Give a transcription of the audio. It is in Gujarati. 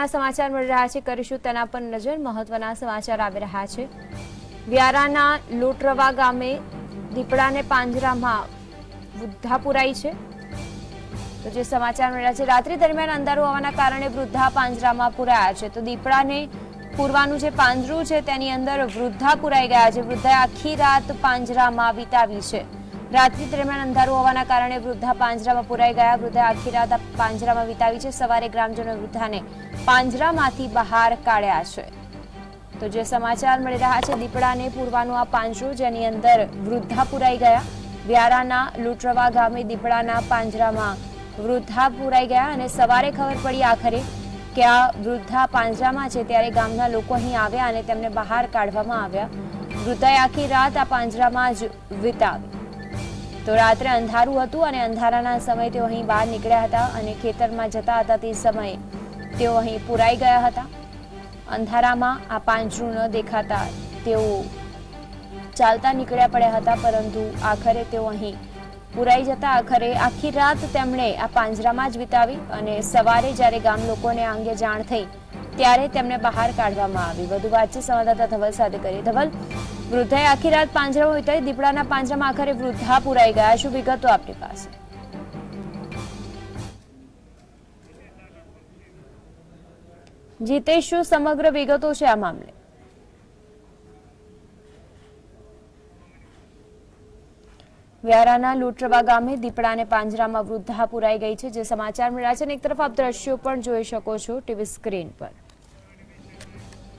સમાચાર મળી રહ્યા છે, કરીશું તેના પર નજર. મહત્વના સમાચાર આવી રહ્યા છે. વ્યારાના લોટરવા ગામે દીપડાને પાંજરામાં વૃદ્ધા પુરાઈ છે. તો જે સમાચાર મળ્યા છે, રાત્રિ દરમિયાન અંધારું હોવાના કારણે વૃદ્ધા પાંજરામાં પુરાયા છે. તો દીપડાને પૂરવાનું જે પાંજરું છે, તેની અંદર વૃદ્ધા પુરાઈ ગયા છે. વૃદ્ધાએ આખી રાત પાંજરામાં વિતાવી છે. રાત્રિ દરમિયાન અંધારું હોવાના કારણે વૃદ્ધા પાંજરામાં પુરાઈ ગયા. વૃદ્ધા આખી રાત પાંજરામાં વિતાવી છે. સવારે ગ્રામજનો વૃદ્ધાને પાંજરામાંથી બહાર કાઢ્યા છે. તો જે સમાચાર મળી રહ્યા છે, દીપડાને પૂરવાનું આ પાંજરું, જેની અંદર વૃદ્ધા પુરાઈ ગયા. વ્યારાના લૂંટરવા ગામે દીપડાના પાંજરામાં વૃદ્ધા પુરાઈ ગયા અને સવારે ખબર પડી આખરે કે આ વૃદ્ધા પાંજરામાં છે. ત્યારે ગામના લોકો અહીં આવ્યા અને તેમને બહાર કાઢવામાં આવ્યા. વૃદ્ધાએ આખી રાત આ પાંજરામાં જ વિતાવી. તો રાત્રે અંધારું હતું અને અંધારાના સમયે તેઓ અહીં બહાર નીકળ્યા હતા અને ખેતરમાં જતા હતા તે સમયે તેઓ અહીં પુરાઈ ગયા હતા. અંધારામાં આ પાંજરું ન દેખાતા તેઓ ચાલતા નીકળ્યા પડ્યા હતા, પરંતુ આખરે તેઓ અહીં પુરાઈ જતા. આખરે આખી રાત તેમણે આ પાંજરામાં જ વિતાવી અને સવારે જ્યારે ગામ લોકોને આ અંગે જાણ થઈ, ત્યારે તેમને બહાર કાઢવામાં આવી. વધુ વાતચીત સંવાદદાતા ધવલ સાથે કરી ધવલ વૃદ્ધાએ આખી રાત પાંજરામાં વિતાવી દીપડાના પાંજરામાં આખરે વૃદ્ધા પુરાઈ ગયા શું વિગતો આપની પાસે. જીતેશ શું સમગ્ર વિગતો છે આ મામલે. વ્યારાના લૂંટરવા ગામે દીપડાને પાંજરામાં વૃદ્ધા પુરાઈ ગઈ છે, જે સમાચાર મળ્યા છે. અને એક તરફ આપ દ્રશ્યો પણ જોઈ શકો છો ટીવી સ્ક્રીન પર.